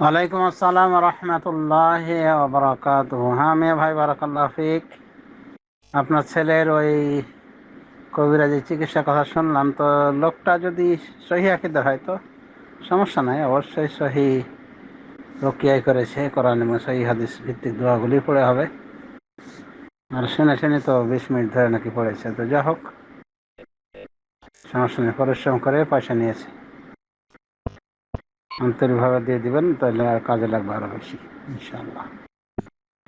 ওয়ালাইকুম আসসালাম রহমতুল্লাহ বারাকাত হ্যাঁ মেয়ে ভাই, বারাকাল্লাহ ফিক। আপনার ছেলের ওই কবিরাজি চিকিৎসার কথা শুনলাম, তো লোকটা যদি সহি আকিদা হয় তো সমস্যা নাই, অবশ্যই সহি রকিয়াই করেছে, কোরআন এবং সহি হাদিস ভিত্তিক দোয়াগুলি পড়ে হবে। আর শুনে শুনে তো বিশ মিনিট ধরে নাকি পড়েছে, তো যা হোক সমস্যা নেই, পরিশ্রম করে পয়সা নিয়েছে। আন্তরিকভাবে দিয়ে দিবেন, তাহলে আর কাজে লাগবে আরও বেশি, ইনশাআল্লাহ।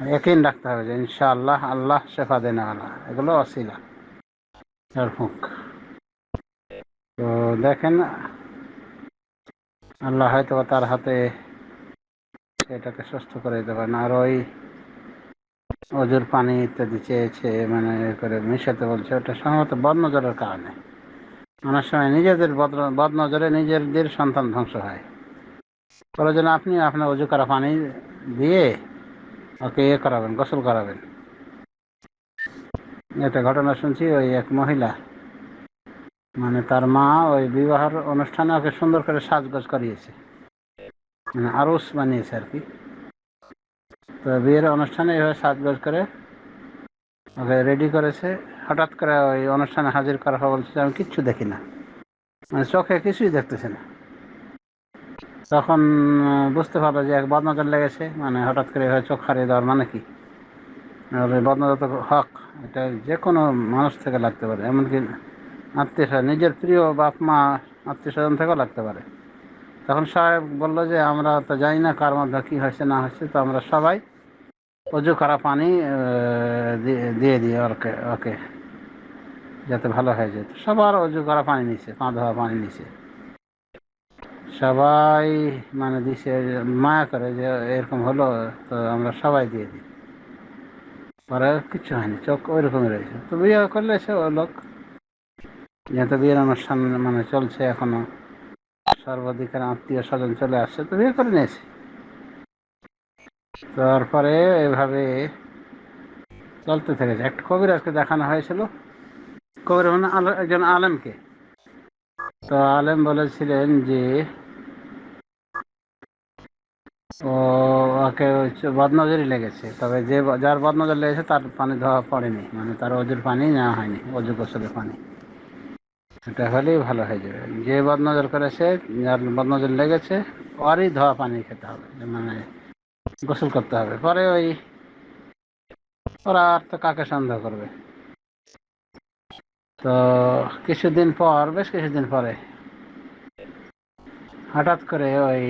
একই রাখতে হবে যে, ইনশাআল্লাহ, আল্লাহ, শেফা দেন আল্লাহ, এগুলো অসিলা ঝাড়ফুঁক তো দেখেন, আল্লাহ হয়তো তার হাতে এটাকে সুস্থ করে পারেন, আর ওই অজুর পানি ইত্যাদি চেয়েছে মানে করে মিশাতে বলছে, ওটা সম্ভবত বদনজরের কারণে। অনেক সময় নিজেদের বদ বদনজরে নিজেদের সন্তান ধ্বংস হয়। প্রয়োজন আপনি আপনার অজু করা পানি দিয়ে ওকে ইয়ে করাবেন, গোসল করাবেন। একটা ঘটনা শুনছি, ওই এক মহিলা মানে তার মা ওই বিবাহের অনুষ্ঠানে ওকে সুন্দর করে সাজগোজ করিয়েছে। মানে আরস বানিয়েছে আর কি। তো বিয়ের অনুষ্ঠানে এইভাবে সাজগোজ করে ওকে রেডি করেছে। হঠাৎ করে ওই অনুষ্ঠানে হাজির করা বলছে আমি কিচ্ছু দেখি না। মানে চোখে কিছুই দেখতেছে না। তখন বুঝতে পারল যে এক বদনজর লেগেছে মানে হঠাৎ করে এভাবে চোখ হারিয়ে দেওয়ার মানে কি? আর বদনজর তো হক, এটা যে কোনো মানুষ থেকে লাগতে পারে, এমনকি আত্মীয় স্বজন নিজের প্রিয় বাপ মা আত্মীয় স্বজন থেকেও লাগতে পারে। তখন সাহেব বলল যে, আমরা তো জানি না কার মধ্যে কী হয়েছে, না হয়েছে, তো আমরা সবাই অজু করা পানি দিয়ে দিই ওকে ওকে, যাতে ভালো হয়ে যেত সবার অজু করা পানি নিছে পা ধোয়া পানি নিছে। সবাই মানে দিছে, মায়া করে যে এরকম হলো, তো আমরা সবাই দিয়ে দিই। পরে কিচ্ছু হয়নি, চোখ ওই রকমই রয়েছে। তো বিয়ে করলে সে লোক। যেহেতু বিয়ের অনুষ্ঠান মানে চলছে এখনও, সর্বাধিকার আত্মীয় স্বজন চলে আসছে, তো বিয়ে করে নিয়েছে। তারপরে এভাবে চলতে থেকেছে। একটা কবিরাজকে দেখানো হয়েছিল। কবির মানে একজন আলেমকে। তো আলেম বলেছিলেন যে ও, ওকে বদনজরি লেগেছে। তবে যে যার বদনজর লেগেছে, তার পানি ধোয়া পড়েনি। মানে তার অজুর পানি নেওয়া হয়নি, অজু গোসলের পানি। এটা হলেই ভালো হয়ে যাবে। যে বদনজর করেছে, যার বদনজর লেগেছে ওরই ধোয়া পানি খেতে হবে। মানে গোসল করতে হবে। পরে ওই ওরা আর তো কাকে সন্দেহ করবে? তো কিছুদিন পর, বেশ কিছুদিন পরে হঠাৎ করে ওই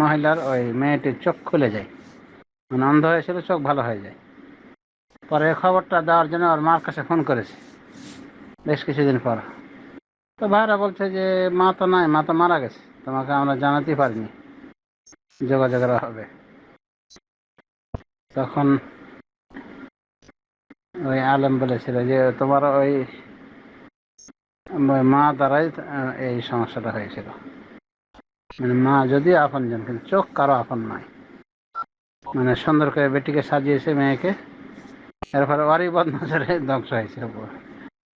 মহিলার ওই মেয়েটির চোখ খুলে যায়। মানে অন্ধ হয়েছিল চোখ ভালো হয়ে যায়। পরে খবরটা দেওয়ার জন্য ওর মার কাছে ফোন করেছে, বেশ কিছুদিন পর। তো ভাইরা বলছে যে, মা তো নাই, মা তো মারা গেছে, তোমাকে আমরা জানাতেই পারিনি যোগাযোগের হবে। তখন ওই আলম বলেছিল যে, তোমার ওই মা দ্বারাই এই সমস্যাটা হয়েছিল। মানে মা যদি আপন জন, কিন্তু চোখ কারও আপন নয় মানে সুন্দর করে বেটিকে সাজিয়েছে মেয়েকে, এরপরে ওরই বদনজরে ধ্বংস হয়েছে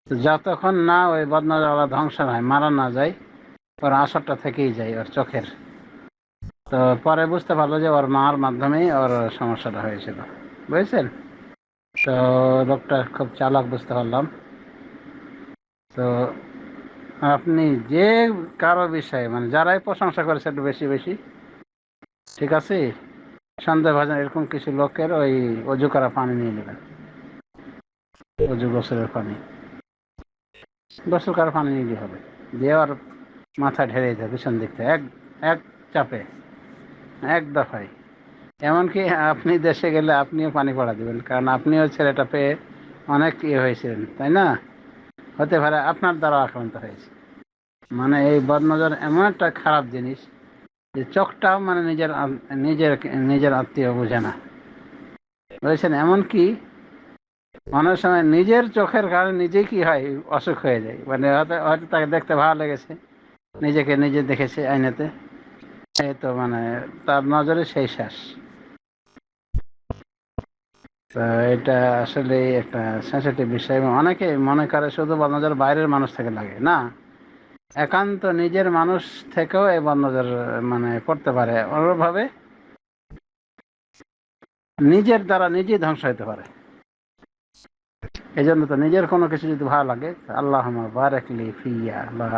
যতক্ষণ না ওই বদনজরা ধ্বংস হয়, মারা না যায়, ওর আসরটা থেকেই যায় ওর চোখের। তো পরে বুঝতে পারল যে ওর মার মাধ্যমেই ওর সমস্যাটা হয়েছিল। বুঝেছেন? তো লোকটা খুব চালাক বুঝতে পারলাম। তো আপনি যে কারও বিষয়ে মানে যারাই প্রশংসা করেছে একটু বেশি বেশি, ঠিক আছে? সন্দেহ ভাজন, এরকম কিছু লোকের ওই অজু করা পানি নিয়ে নেবেন। অজু গোসলের পানি। গোসল করা পানি নিলে হবে। দিয়ে আর মাথা ঢেলে দিতে পিছন দিক থেকে, এক এক চাপে, এক দফায়। এমনকি আপনি দেশে গেলে আপনিও পানি পড়া দেবেন, কারণ আপনিও ছেলেটা পেয়ে অনেক ইয়ে হয়েছিলেন, তাই না? হতে পারে আপনার দ্বারা আক্রান্ত হয়েছে। মানে এই বদনজর এমন একটা খারাপ জিনিস যে চোখটাও মানে নিজের নিজের নিজের আত্মীয় বোঝে না। বুঝেছেন এমনকি অনেক সময় নিজের চোখের কারণে নিজেই কি হয়, অসুখ হয়ে যায়। মানে হয়তো তাকে দেখতে ভালো লেগেছে, নিজেকে নিজে দেখেছে আইনাতে। এই তো মানে তার নজরে সেই শ্বাস। এটা আসলে একটা সেন্সিটিভ বিষয়। অনেকে মনে করে শুধু বদনজর বাইরের মানুষ থেকে লাগে, না? একান্ত নিজের মানুষ থেকেও এই বন্ধদের মানে পড়তে পারে। অনুরূপভাবে নিজের দ্বারা নিজেই ধ্বংস হতে পারে। এই জন্য তো নিজের কোনো কিছু যদি ভালো লাগে আল্লাহ বারেকলি ফিয়া বা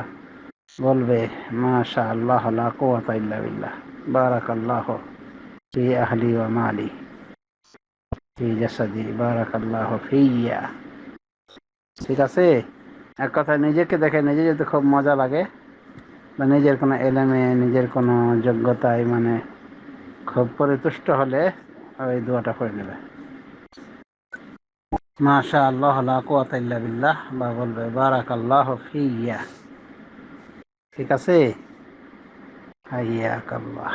বলবে মাশা আল্লাহ বিল্লাহ বারাক আল্লাহ ফি আহলি ওয়া মালি। ফি জাসাদি ঠিক আছে? এক কথায় নিজেকে দেখে নিজে যদি খুব মজা লাগে, বা নিজের কোনো এলেমে, নিজের কোনো যোগ্যতায় মানে খুব পরিতুষ্ট হলে ওই দোয়াটা করে নেবে। মাশা আল্লাহ ইল্লা বিল্লাহ, বা বলবে বারাক আল্লাহ ফিয়া। ঠিক আছে? হাইয়াক আল্লাহ